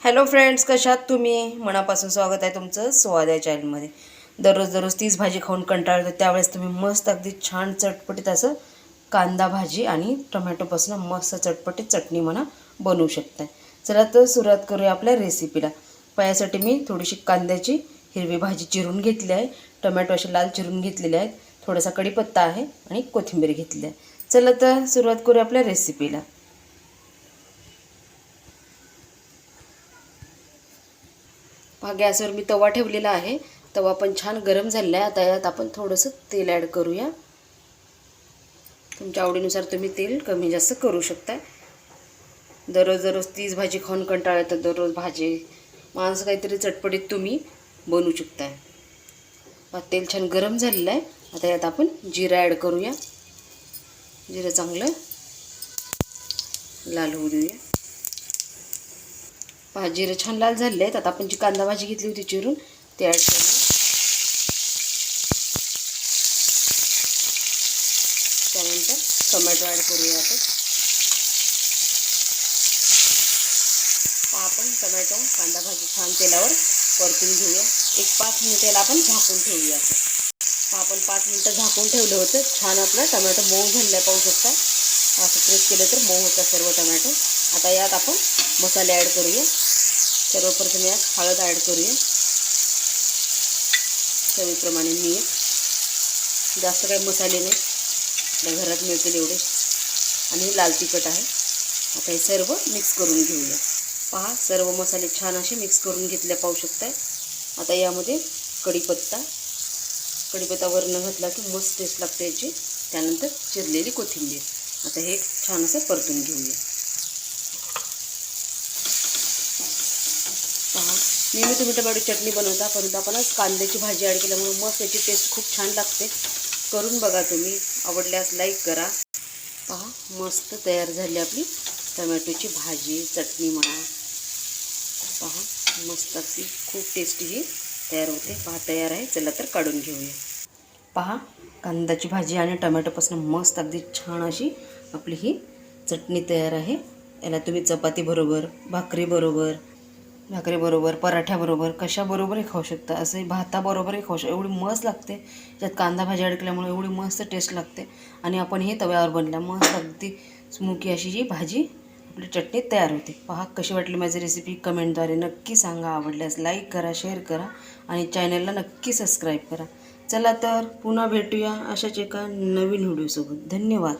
Hello friends कशात तुम्ही? मनापासून स्वागत आहे तुमचं स्वाद या चॅनलमध्ये दररोज दररोज तीच भाजी खाऊन कंटाळतो त्यावेळेस तुम्ही मस्त अगदी छान चटपटीत असं कांदा भाजी आणि टोमॅटोपासून मस्त चटपटीत चटणी म्हणा बनवू शकताय. चला तर सुरुवात करूया आपल्या रेसिपीला पायासाठी मी थोडीशी कांद्याची हिरवी भाजी चिरून घेतली आहे. टोमॅटो असे लाल चिरून घेतलेले आहेत. थोडासा कढीपत्ता आहे आणि कोथिंबीर घेतली आहे. चला तर सुरुवात करूया आपल्या रेसिपीला हा गॅसवर मी तवा ठेवलेला आहे. तवा पण छान गरम झालेला आहे. आता यात आपण थोडंसं तेल ॲड करूया. तुमच्या आवडीनुसार तुम्ही तेल कमी जास्त करू शकता दररोज दररोज तीच भाजी खाऊन कंटाळा येतात दररोज भाजी माणसं काहीतरी चटपटीत तुम्ही बनवू शकताय. तेल छान गरम झालेलं आहे. आता यात आपण जिरा ॲड करूया. जिरं चांगलं लाल होऊ देऊया. जिरे छान लाल झाले आहेत. आता आपण जी कांदा भाजी घेतली होती चिरून ते ॲड करू. त्यानंतर टोमॅटो ॲड करूया आपण. आपण टोमॅटो कांदा भाजी छान तेलावर परतून घेऊया. एक पाच मिनिटाला आपण झाकून ठेवूया असं. आपण पाच मिनटं झाकून ठेवलं होतं. छान आपला टोमॅटो मऊ झालेला पाहू शकता. असं प्रेस केलं तर मऊ होतं सर्व टोमॅटो. आता यात आपण मसाले ॲड करूया. सर्वप्रथम यात हळद ॲड करूया. चवीप्रमाणे मीठ. जास्त काही मसाले नाही. आपल्या घरात मिळतील एवढे. आणि लाल तिखट आहे. आता हे सर्व मिक्स करून घेऊया. पहा सर्व मसाले छान असे मिक्स करून घेतले पाहू शकताय. आता यामध्ये कढीपत्ता. कढीपत्ता वरण घातला की मस्त टेस्ट लागते याची. त्यानंतर चिरलेली कोथिंबीर. आता हे छान असं परतून घेऊया पहा नेहमी तुम्ही टमाटो चटणी बनवता परंतु आपणच कांद्याची भाजी ॲड केल्यामुळे मस्त याची टेस्ट खूप छान लागते. करून बघा तुम्ही आवडल्यास लाईक करा. पहा मस्त तयार झाली आपली टमॅटोची भाजी चटणी म्हणा. पहा मस्त अशी खूप टेस्टी ही तयार होते. पहा तयार आहे. चला तर काढून घेऊया. पहा कांद्याची भाजी आणि टमॅटोपासून मस्त अगदी छान अशी आपली ही चटणी तयार आहे. याला तुम्ही चपातीबरोबर भाकरीबरोबर भाकरीबरोबर पराठ्याबरोबर कशाबरोबरही खाऊ शकता. असंही भाताबरोबरही खाऊ शकता. एवढी मस्त लागते. त्यात कांदा भाजी अडकल्यामुळे एवढी मस्त टेस्ट लागते. आणि आपण हे तव्यावर बनल्या मस्त अगदी स्मोकी अशी ही भाजी आपली चटणी तयार होते. पहा कशी वाटली माझी रेसिपी कमेंटद्वारे नक्की सांगा. आवडल्यास लाईक करा शेअर करा आणि चॅनलला नक्की सबस्क्राईब करा. चला तर पुन्हा भेटूया अशाच एका नवीन व्हिडिओसोबत धन्यवाद.